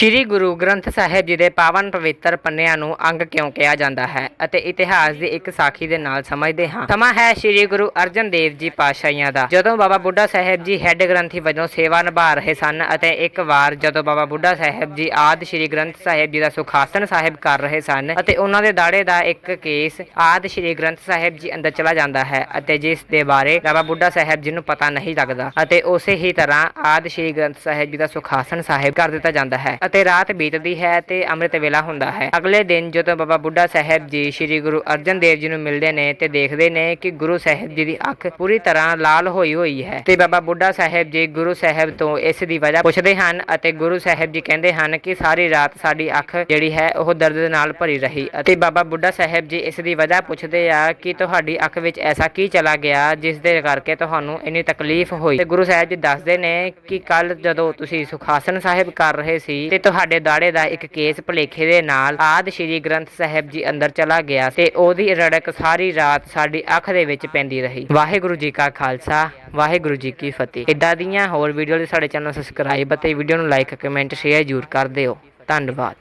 ਸ੍ਰੀ ਗੁਰੂ ਗ੍ਰੰਥ ਸਾਹਿਬ ਜੀ ਦੇ ਪਾਵਨ ਪਵਿੱਤਰ ਪੰਨਿਆਂ ਨੂੰ ਅੰਗ ਕਿਉਂ ਕਿਹਾ ਜਾਂਦਾ ਹੈ ਅਤੇ ਇਤਿਹਾਸ ਦੀ ਇੱਕ ਸਾਖੀ ਦੇ ਨਾਲ ਸਮਝਦੇ ਹਾਂ। ਸਮਾਂ ਹੈ ਸ੍ਰੀ ਗੁਰੂ ਅਰਜਨ ਦੇਵ ਜੀ ਪਾਤਸ਼ਾਹੀਆਂ ਦਾ। ਜਦੋਂ ਬਾਬਾ ਬੁੱਢਾ ਸਾਹਿਬ ਜੀ ਹੈੱਡ ਗ੍ਰੰਥੀ ਵਜੋਂ ਸੇਵਾ ਨਿਭਾ ਰਹੇ ਸਨ ਅਤੇ ਇੱਕ ਵਾਰ ਜਦੋਂ ਬਾਬਾ ਬੁੱਢਾ ਸਾਹਿਬ ਜੀ ਆਦ ਸ੍ਰੀ ਗ੍ਰੰਥ ਸਾਹਿਬ ਜੀ ਦਾ ਸੁਖਾਸਨ ਸਾਹਿਬ ਕਰ ਰਹੇ ਸਨ ਅਤੇ ਉਹਨਾਂ ਦੇ ਦਾੜੇ ਦਾ ਇੱਕ ਕੇਸ ਆਦ ਸ੍ਰੀ ਗ੍ਰੰਥ ਸਾਹਿਬ ਜੀ ਅੰਦਰ ਚਲਾ ਜਾਂਦਾ ਹੈ ਅਤੇ ਜਿਸ ਦੇ ਬਾਰੇ ਬਾਬਾ ਬੁੱਢਾ ਸਾਹਿਬ ਜੀ ਨੂੰ ਪਤਾ ਨਹੀਂ ਲੱਗਦਾ ਅਤੇ ਉਸੇ ਹੀ ਤਰ੍ਹਾਂ ਆਦ ਸ੍ਰੀ ਗ੍ਰੰਥ ਸਾਹਿਬ ਜੀ ਦਾ ਸੁਖਾਸਨ ਸਾਹਿਬ ਕਰ ਦਿੱਤਾ ਜਾਂਦਾ ਹੈ ਅਤੇ ਰਾਤ ਬੀਤਦੀ ਹੈ ਤੇ ਅੰਮ੍ਰਿਤ ਵੇਲਾ ਹੁੰਦਾ ਹੈ। ਅਗਲੇ ਦਿਨ ਜਦੋਂ ਬਾਬਾ ਬੁੱਢਾ ਸਾਹਿਬ ਜੀ ਸ੍ਰੀ ਗੁਰੂ ਅਰਜਨ ਦੇਵ ਜੀ ਨੂੰ ਮਿਲਦੇ ਨੇ ਤੇ ਦੇਖਦੇ ਨੇ ਕਿ ਗੁਰੂ ਸਾਹਿਬ ਜੀ ਦੀ ਅੱਖ ਪੂਰੀ ਤਰ੍ਹਾਂ ਲਾਲ ਹੋਈ ਹੋਈ ਹੈ ਤੇ ਬਾਬਾ ਬੁੱਢਾ ਸਾਹਿਬ ਜੀ ਗੁਰੂ ਸਾਹਿਬ ਤੋਂ ਇਸ ਦੀ ਵਜ੍ਹਾ ਪੁੱਛਦੇ ਹਨ ਅਤੇ ਗੁਰੂ ਸਾਹਿਬ ਜੀ ਕਹਿੰਦੇ ਹਨ ਕਿ ਸਾਰੀ ਰਾਤ ਸਾਡੀ ਅੱਖ ਜਿਹੜੀ ਹੈ ਉਹ ਦਰਦ ਦੇ ਨਾਲ ਭਰੀ ਰਹੀ ਅਤੇ ਬਾਬਾ ਬੁੱਢਾ ਸਾਹਿਬ ਜੀ ਇਸ ਦੀ ਵਜ੍ਹਾ ਪੁੱਛਦੇ ਆ ਕਿ ਤੁਹਾਡੀ ਅੱਖ ਵਿੱਚ ਐਸਾ ਕੀ ਚਲਾ ਗਿਆ ਜਿਸ ਦੇ ਕਰਕੇ ਤੁਹਾਨੂੰ ਇੰਨੀ ਤਕਲੀਫ ਹੋਈ। ਤੇ ਗੁਰੂ ਸਾਹਿਬ ਜੀ ਦੱਸਦੇ ਨੇ ਕਿ ਕੱਲ ਜਦੋਂ ਤੁਸੀਂ ਸੁਖਾਸਨ ਸਾਹਿਬ ਕਰ ਰਹੇ ਸੀ ਤੇ ਤੁਹਾਡੇ ਦਾੜੇ ਦਾ ਇੱਕ ਕੇਸ ਭਲੇਖੇ ਦੇ ਨਾਲ ਆਦ ਸ਼੍ਰੀ ਗ੍ਰੰਥ ਸਾਹਿਬ ਜੀ ਅੰਦਰ ਚਲਾ ਗਿਆ ਤੇ ਉਹਦੀ ਰੜਕ ਸਾਰੀ ਰਾਤ ਸਾਡੀ ਅੱਖ ਦੇ ਵਿੱਚ ਪੈਂਦੀ ਰਹੀ। ਵਾਹਿਗੁਰੂ ਜੀ ਕਾ ਖਾਲਸਾ, ਵਾਹਿਗੁਰੂ ਜੀ ਕੀ ਫਤਿਹ। ਇਦਾਂ ਦੀਆਂ ਹੋਰ ਵੀਡੀਓ ਲਈ ਸਾਡੇ ਚੈਨਲ ਸਬਸਕ੍ਰਾਈਬ ਅਤੇ ਵੀਡੀਓ ਨੂੰ ਲਾਈਕ, ਕਮੈਂਟ, ਸ਼ੇਅਰ ਜ਼ਰੂਰ ਕਰ ਦਿਓ। ਧੰਨਵਾਦ।